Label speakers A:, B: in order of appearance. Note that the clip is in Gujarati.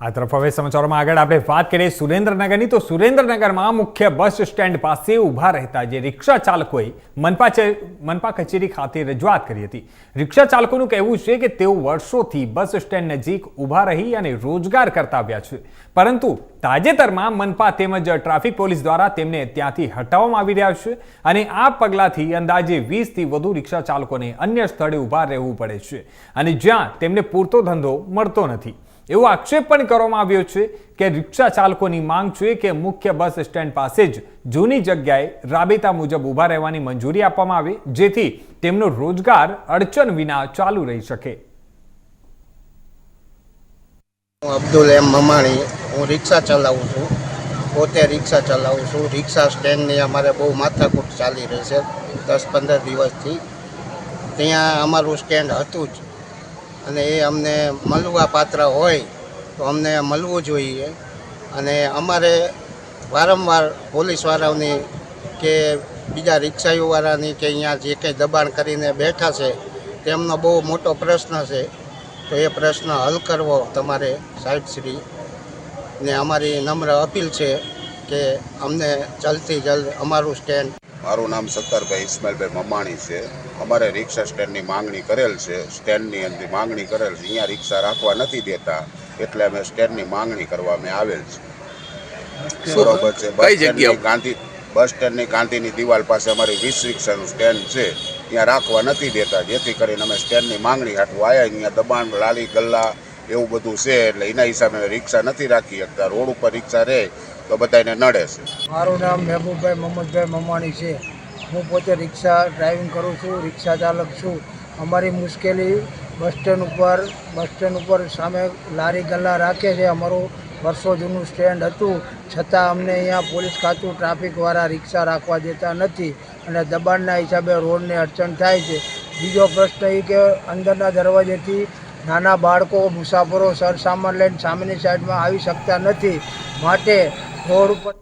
A: આ તરફ હવે સમાચારોમાં આગળ આપણે વાત કરીએ સુરેન્દ્રનગરની. તો સુરેન્દ્રનગરમાં મુખ્ય બસ સ્ટેન્ડ પાસે ઊભા રહેતા જે રિક્ષા ચાલકોએ મનપા મનપા કચેરી ખાતે રજૂઆત કરી હતી. રિક્ષા ચાલકોનું કહેવું છે કે તેઓ વર્ષોથી બસ સ્ટેન્ડ નજીક ઊભા રહી અને રોજગાર કરતા આવ્યા છે. પરંતુ તાજેતરમાં મનપા તેમજ ટ્રાફિક પોલીસ દ્વારા તેમને ત્યાંથી હટાવવામાં આવી રહ્યા છે અને આ પગલાંથી અંદાજે વીસથી વધુ રિક્ષા ચાલકોને અન્ય સ્થળે ઊભા રહેવું પડે છે અને જ્યાં તેમને પૂરતો ધંધો મળતો નથી. એવો આક્ષેપ પણ કરવામાં આવ્યો છે કે રિક્ષા ચાલકોની માંગ છે કે મુખ્ય બસ સ્ટેન્ડ પાસે જ જૂની જગ્યાએ રાબેતા મુજબ ઊભા રહેવાની મંજૂરી આપવામાં આવે, જેથી તેમનો રોજગાર અડચણ વિના ચાલુ રહી શકે.
B: હું અબ્દુલ એમ મમાણી, હું રિક્ષા ચલાવું છું. પોતે રિક્ષા ચલાવું છું. રિક્ષા સ્ટેન્ડની અમારે બહુ માથાકૂટ ચાલી રહી છે દસ પંદર દિવસથી. ત્યાં અમારું સ્ટેન્ડ હતું જ. અને એ અમને મળવા પાત્ર હોય તો અમને મળવું જોઈએ. અને અમારે વારંવાર પોલીસવાળાઓની કે બીજા રિક્ષાઓવાળાની કે અહીંયા જે કંઈ દબાણ કરીને બેઠા છે, તેમનો બહુ મોટો પ્રશ્ન છે. તો એ પ્રશ્ન હલ કરવો તમારે સાહેબશ્રી ને અમારી નમ્ર અપીલ છે કે અમને જલ્દથી જલ્દ અમારું સ્ટેન્ડ
C: મારું નામ સત્તરભાઈ ઇસ્માઇલભાઈ મમાણી છે. અમારે રિક્ષા સ્ટેન્ડની માંગણી કરેલ છે. સ્ટેન્ડની અંદર માંગણી કરેલ છે. અહીંયા રિક્ષા રાખવા નથી દેતા. એટલે અમે સ્ટેન્ડની માંગણી કરવા અમે આવેલ છે બરોબર છે. બસ સ્ટેન્ડની ગાંધી બસ સ્ટેન્ડની ગાંધીની દિવાલ પાસે અમારી વીસ રિક્ષાનું સ્ટેન્ડ છે. ત્યાં રાખવા નથી દેતા. જેથી કરીને અમે સ્ટેન્ડની માંગણી હાટવું આવ્યા અહીંયા દબાણ લાલી ગલ્લા એવું બધું છે. એટલે એના હિસાબે રિક્ષા નથી રાખી શકતા. રોડ ઉપર રિક્ષા રહે. તો બધાને નડે છે.
D: મારું નામ મહેબૂબભાઈ મોહમ્મદભાઈ મમાણી છે. હું પોતે રિક્ષા ડ્રાઇવિંગ કરું છું, રિક્ષા ચાલક છું. અમારી મુશ્કેલી બસ સ્ટેન્ડ ઉપર, બસ સ્ટેન્ડ ઉપર સામે લારી ગલ્લા રાખે છે. અમારું વર્ષો જૂનું સ્ટેન્ડ હતું. છતાં અમને અહીંયા પોલીસ ખાતું ટ્રાફિકવાળા રિક્ષા રાખવા દેતા નથી અને દબાણના હિસાબે રોડને અડચણ થાય છે. બીજો પ્રશ્ન એ કે અંદરના દરવાજેથી નાના બાળકો, મુસાફરો, સરસામાન લઈને સામેની સાઈડમાં આવી શકતા નથી. માટે રોડ ઉપર